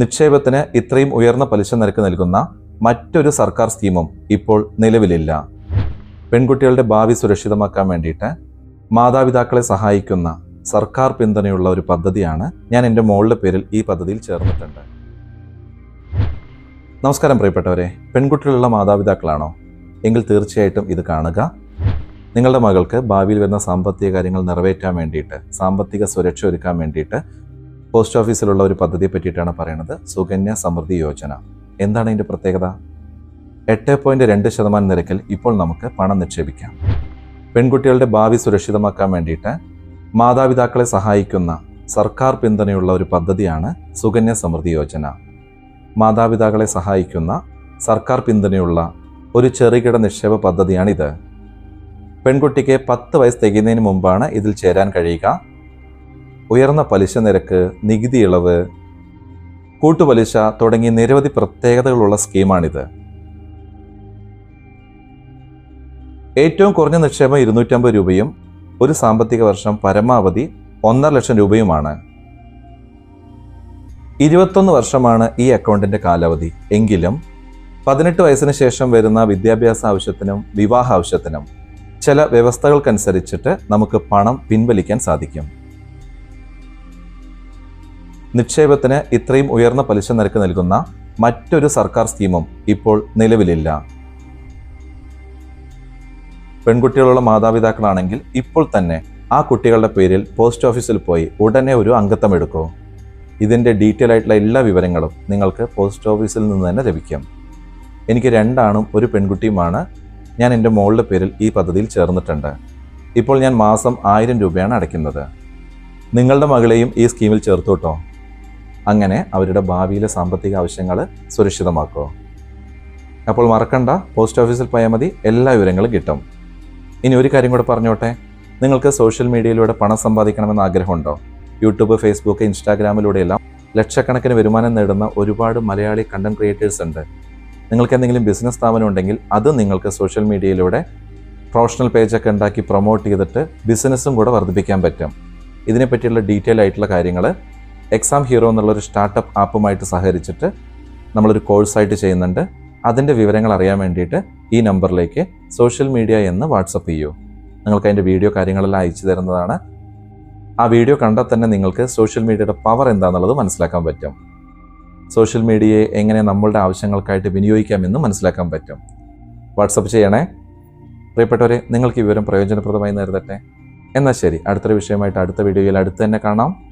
നിക്ഷേപത്തിന് ഇത്രയും ഉയർന്ന പലിശ നിരക്ക് നൽകുന്ന മറ്റൊരു സർക്കാർ സ്കീമും ഇപ്പോൾ നിലവിലില്ല. പെൺകുട്ടികളുടെ ഭാവി സുരക്ഷിതമാക്കാൻ വേണ്ടിയിട്ട് മാതാപിതാക്കളെ സഹായിക്കുന്ന സർക്കാർ പിന്തുണയുള്ള ഒരു പദ്ധതിയാണ് ഞാൻ എന്റെ മോളുടെ പേരിൽ ഈ പദ്ധതിയിൽ ചേർന്നിട്ടുണ്ട്. നമസ്കാരം പ്രിയപ്പെട്ടവരെ പെൺകുട്ടികളുള്ള മാതാപിതാക്കളാണോ? എങ്കിൽ തീർച്ചയായിട്ടും ഇത് കാണുക. നിങ്ങളുടെ മകൾക്ക് ഭാവിയിൽ വരുന്ന സാമ്പത്തിക കാര്യങ്ങൾ നിറവേറ്റാൻ വേണ്ടിയിട്ട് സാമ്പത്തിക സുരക്ഷ ഒരുക്കാൻ വേണ്ടിയിട്ട് പോസ്റ്റ് ഓഫീസിലുള്ള ഒരു പദ്ധതിയെ പറ്റിയിട്ടാണ് പറയുന്നത് സുകന്യ സമൃദ്ധി യോജന. എന്താണ് ഇതിന്റെ പ്രത്യേകത? എട്ട് പോയിന്റ് രണ്ട് ശതമാനം നിരക്കിൽ ഇപ്പോൾ നമുക്ക് പണം നിക്ഷേപിക്കാം. പെൺകുട്ടികളുടെ ഭാവി സുരക്ഷിതമാക്കാൻ വേണ്ടിയിട്ട് മാതാപിതാക്കളെ സഹായിക്കുന്ന സർക്കാർ പിന്തുണയുള്ള ഒരു പദ്ധതിയാണ് സുകന്യ സമൃദ്ധി യോജന. മാതാപിതാക്കളെ സഹായിക്കുന്ന സർക്കാർ പിന്തുണയുള്ള ഒരു ചെറുകിട നിക്ഷേപ പദ്ധതിയാണിത്. പെൺകുട്ടിക്ക് പത്ത് വയസ്സ് തികയുന്നതിന് മുമ്പാണ് ഇതിൽ ചേരാൻ കഴിയുക. ഉയർന്ന പലിശ നിരക്ക് നികുതി ഇളവ് കൂട്ടുപലിശ തുടങ്ങി നിരവധി പ്രത്യേകതകളുള്ള സ്കീമാണിത്. ഏറ്റവും കുറഞ്ഞ നിക്ഷേപം ഇരുന്നൂറ്റമ്പത് രൂപയും ഒരു സാമ്പത്തിക വർഷം പരമാവധി ഒന്നര ലക്ഷം രൂപയുമാണ്. ഇരുപത്തൊന്ന് വർഷമാണ് ഈ അക്കൗണ്ടിന്റെ കാലാവധി. എങ്കിലും പതിനെട്ട് വയസ്സിന് ശേഷം വരുന്ന വിദ്യാഭ്യാസ ആവശ്യത്തിനും വിവാഹ ആവശ്യത്തിനും ചില വ്യവസ്ഥകൾക്കനുസരിച്ചിട്ട് നമുക്ക് പണം പിൻവലിക്കാൻ സാധിക്കും. നിക്ഷേപത്തിന് ഇത്രയും ഉയർന്ന പലിശ നിരക്ക് നൽകുന്ന മറ്റൊരു സർക്കാർ സ്കീമും ഇപ്പോൾ നിലവിലില്ല. പെൺകുട്ടികളുള്ള മാതാപിതാക്കളാണെങ്കിൽ ഇപ്പോൾ തന്നെ ആ കുട്ടികളുടെ പേരിൽ പോസ്റ്റ് ഓഫീസിൽ പോയി ഉടനെ ഒരു അംഗത്വം എടുക്കൂ. ഇതിന്റെ ഡീറ്റെയിൽ ആയിട്ടുള്ള എല്ലാ വിവരങ്ങളും നിങ്ങൾക്ക് പോസ്റ്റ് ഓഫീസിൽ നിന്ന് തന്നെ ലഭിക്കും. എനിക്ക് രണ്ടാണും ഒരു പെൺകുട്ടിയുമാണ്. ഞാൻ എന്റെ മോളുടെ പേരിൽ ഈ പദ്ധതിയിൽ ചേർന്നിട്ടുണ്ട്. ഇപ്പോൾ ഞാൻ മാസം ആയിരം രൂപയാണ് അടയ്ക്കുന്നത്. നിങ്ങളുടെ മകളെയും ഈ സ്കീമിൽ ചേർത്തുട്ടോ? അങ്ങനെ അവരുടെ ഭാവിയിലെ സാമ്പത്തിക ആവശ്യങ്ങൾ സുരക്ഷിതമാക്കുക അപ്പോൾ മറക്കണ്ട പോസ്റ്റ് ഓഫീസിൽ പോയാൽ മതി എല്ലാ വിവരങ്ങളും കിട്ടും. ഇനി ഒരു കാര്യം കൂടെ പറഞ്ഞോട്ടെ? നിങ്ങൾക്ക് സോഷ്യൽ മീഡിയയിലൂടെ പണം സമ്പാദിക്കണമെന്ന് ആഗ്രഹമുണ്ടോ? യൂട്യൂബ് ഫേസ്ബുക്ക് ഇൻസ്റ്റാഗ്രാമിലൂടെയെല്ലാം ലക്ഷക്കണക്കിന് വരുമാനം നേടുന്ന ഒരുപാട് മലയാളി കണ്ടന്റ് ക്രിയേറ്റേഴ്സ് ഉണ്ട്. നിങ്ങൾക്ക് എന്തെങ്കിലും ബിസിനസ് സ്ഥാപനം ഉണ്ടെങ്കിൽ അത് നിങ്ങൾക്ക് സോഷ്യൽ മീഡിയയിലൂടെ പ്രൊഫഷണൽ പേജൊക്കെ ഉണ്ടാക്കി പ്രൊമോട്ട് ചെയ്തിട്ട് ബിസിനസ്സും കൂടെ വർദ്ധിപ്പിക്കാൻ പറ്റും. ഇതിനെപ്പറ്റിയുള്ള ഡീറ്റെയിൽ ആയിട്ടുള്ള കാര്യങ്ങൾ എക്സാം ഹീറോ എന്നുള്ളൊരു സ്റ്റാർട്ടപ്പ് ആപ്പുമായിട്ട് സഹകരിച്ചിട്ട് നമ്മളൊരു കോഴ്സായിട്ട് ചെയ്യുന്നുണ്ട്. അതിന്റെ വിവരങ്ങൾ അറിയാൻ വേണ്ടിയിട്ട് ഈ നമ്പറിലേക്ക് സോഷ്യൽ മീഡിയ എന്ന് വാട്സപ്പ് ചെയ്യൂ. നിങ്ങൾക്ക് അതിന്റെ വീഡിയോ കാര്യങ്ങളെല്ലാം അയച്ചു തരുന്നതാണ്. ആ വീഡിയോ കണ്ടാൽ തന്നെ നിങ്ങൾക്ക് സോഷ്യൽ മീഡിയയുടെ പവർ എന്താണെന്നുള്ളത് മനസ്സിലാക്കാൻ പറ്റും. സോഷ്യൽ മീഡിയയെ എങ്ങനെ നമ്മളുടെ ആവശ്യങ്ങൾക്കായിട്ട് വിനിയോഗിക്കാമെന്ന് മനസ്സിലാക്കാൻ പറ്റും. വാട്സപ്പ് ചെയ്യണേ. പ്രിയപ്പെട്ടവരെ നിങ്ങൾക്ക് ഈ വിവരം പ്രയോജനപ്രദമായി നേരിടട്ടെ. എന്നാൽ ശരി അടുത്തൊരു വിഷയമായിട്ട് അടുത്ത വീഡിയോയിൽ അടുത്ത് തന്നെ കാണാം.